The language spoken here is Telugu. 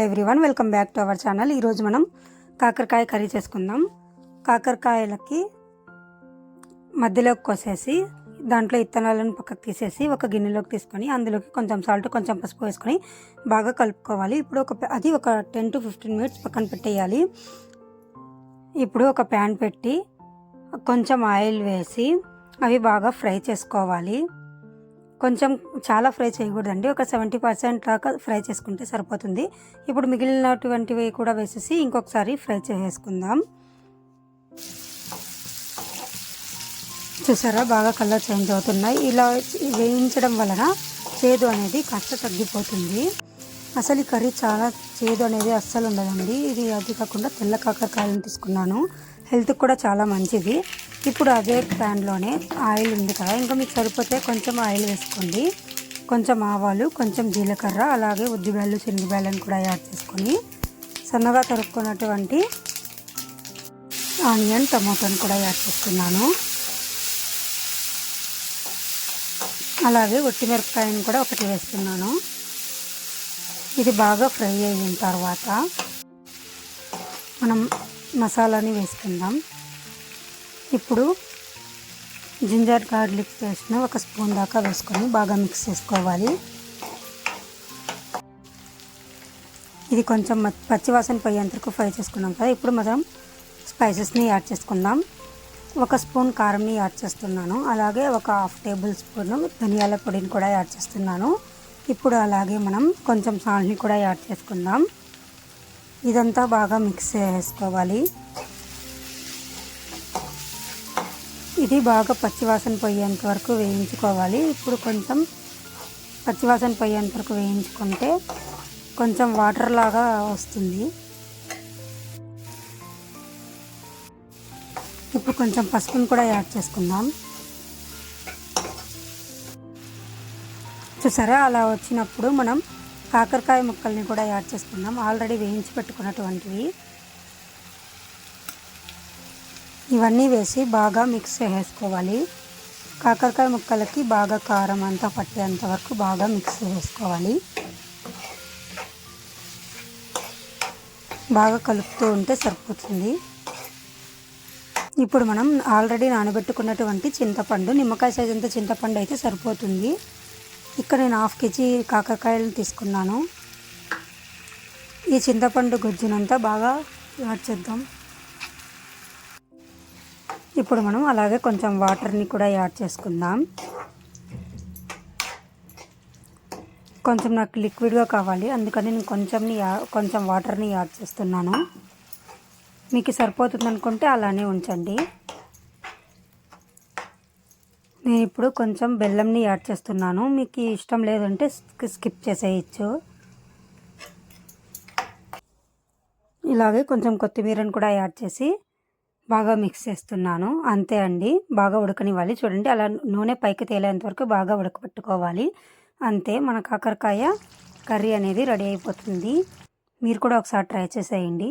Everyone welcome back to our channel ఈరోజు మనం కాకరకాయ కర్రీ చేసుకుందాం. కాకరకాయలకి మధ్యలోకి కోసేసి దాంట్లో ఇత్తనాలను పక్కకు తీసేసి ఒక గిన్నెలోకి తీసుకొని అందులోకి కొంచెం సాల్ట్ కొంచెం పసుపు వేసుకొని బాగా కలుపుకోవాలి. ఇప్పుడు ఒక అది ఒక టెన్ టు ఫిఫ్టీన్ మినిట్స్ పక్కన పెట్టేయాలి. ఇప్పుడు ఒక ప్యాన్ పెట్టి కొంచెం ఆయిల్ వేసి అవి బాగా ఫ్రై చేసుకోవాలి. కొంచెం చాలా ఫ్రై చేయకూడదండి. ఒక సెవెంటీ పర్సెంట్ దాకా ఫ్రై చేసుకుంటే సరిపోతుంది. ఇప్పుడు మిగిలినటువంటివి కూడా వేసేసి ఇంకొకసారి ఫ్రై చేసేసుకుందాం. చూసారా? బాగా కలర్ చేంజ్ అవుతున్నాయి. ఇలా వేయించడం వలన చేదు అనేది కాస్త తగ్గిపోతుంది. అసలు ఈ కర్రీ చాలా చేదు అనేది అస్సలు ఉండదండి. ఇది అది కాకుండా తెల్ల కాకరకాయలను తీసుకున్నాను. హెల్త్కి కూడా చాలా మంచిది. ఇప్పుడు అదే ప్యాన్లోనే ఆయిల్ ఉంది కదా. ఇంకా మీకు సరిపోతే కొంచెం ఆయిల్ వేసుకోండి. కొంచెం ఆవాలు కొంచెం జీలకర్ర అలాగే ఉద్దిబేళ్ళు శనగబేళ్ళని కూడా యాడ్ చేసుకొని సన్నగా తరుక్కున్నటువంటి ఆనియన్ టమాటోని కూడా యాడ్ చేసుకున్నాను. అలాగే మిరపకాయని కూడా ఒకటి వేస్తున్నాను. ఇది బాగా ఫ్రై అయిన తర్వాత మనం మసాలాని వేసుకుందాం. ఇప్పుడు జింజర్ గార్లిక్ పేస్ట్ను ఒక స్పూన్ దాకా వేసుకొని బాగా మిక్స్ చేసుకోవాలి. ఇది కొంచెం పచ్చివాసన పోయేంత వరకు ఫ్రై చేసుకున్నాం కదా ఇప్పుడు మనం స్పైసెస్ని యాడ్ చేసుకుందాం. ఒక స్పూన్ కారంని యాడ్ చేస్తున్నాను అలాగే ఒక హాఫ్ టేబుల్ స్పూన్ ధనియాల పొడిని కూడా యాడ్ చేస్తున్నాను. ఇప్పుడు అలాగే మనం కొంచెం సాల్ట్ని కూడా యాడ్ చేసుకుందాం. ఇదంతా బాగా మిక్స్ చేసుకోవాలి. ఇది బాగా పచ్చివాసన పోయేంత వరకు వేయించుకోవాలి. ఇప్పుడు కొంచెం పచ్చివాసన పోయేంత వరకు వేయించుకుంటే కొంచెం వాటర్ లాగా వస్తుంది. ఇప్పుడు కొంచెం పసుపును కూడా యాడ్ చేసుకుందాం. చూసారా? అలా వచ్చినప్పుడు మనం కాకరకాయ ముక్కల్ని కూడా యాడ్ చేసుకుందాం. ఆల్రెడీ వేయించి పెట్టుకున్నటువంటివి. ఇవన్నీ వేసి బాగా మిక్స్ చేసుకోవాలి కాకరకాయ ముక్కలకి బాగా కారం అంతా పట్టేంత వరకు బాగా మిక్స్ చేసుకోవాలి బాగా కలుపుతూ ఉంటే సరిపోతుంది. ఇప్పుడు మనం ఆల్రెడీ నానబెట్టుకున్నటువంటి చింతపండు నిమ్మకాయ సైజ్ అంత చింతపండు అయితే సరిపోతుంది. ఇక్కడ నేను హాఫ్ కేజీ కాకరకాయలను తీసుకున్నాను. ఈ చింతపండు గుజ్జునంతా బాగా యాడ్ చేద్దాం. ఇప్పుడు మనం అలాగే కొంచెం వాటర్ని కూడా యాడ్ చేసుకుందాం. కొంచెం నాకు లిక్విడ్గా కావాలి. అందుకని నేను కొంచెంని యా- కొంచెం వాటర్ని యాడ్ చేస్తున్నాను. మీకు సరిపోతుంది అనుకుంటే అలానే ఉంచండి. నేను ఇప్పుడు కొంచెం బెల్లంని యాడ్ చేస్తున్నాను. మీకు ఇష్టం లేదంటే స్కిప్ చేసేయచ్చు. ఇలాగే కొంచెం కొత్తిమీరని కూడా యాడ్ చేసి బాగా మిక్స్ చేస్తున్నాను. అంతే అండి. బాగా ఉడకనివ్వాలి. చూడండి అలా నూనె పైకి తేలేంత వరకు బాగా ఉడకబెట్టుకోవాలి. అంతే మన కాకరకాయ కర్రీ అనేది రెడీ అయిపోతుంది. మీరు కూడా ఒకసారి ట్రై చేసేయండి.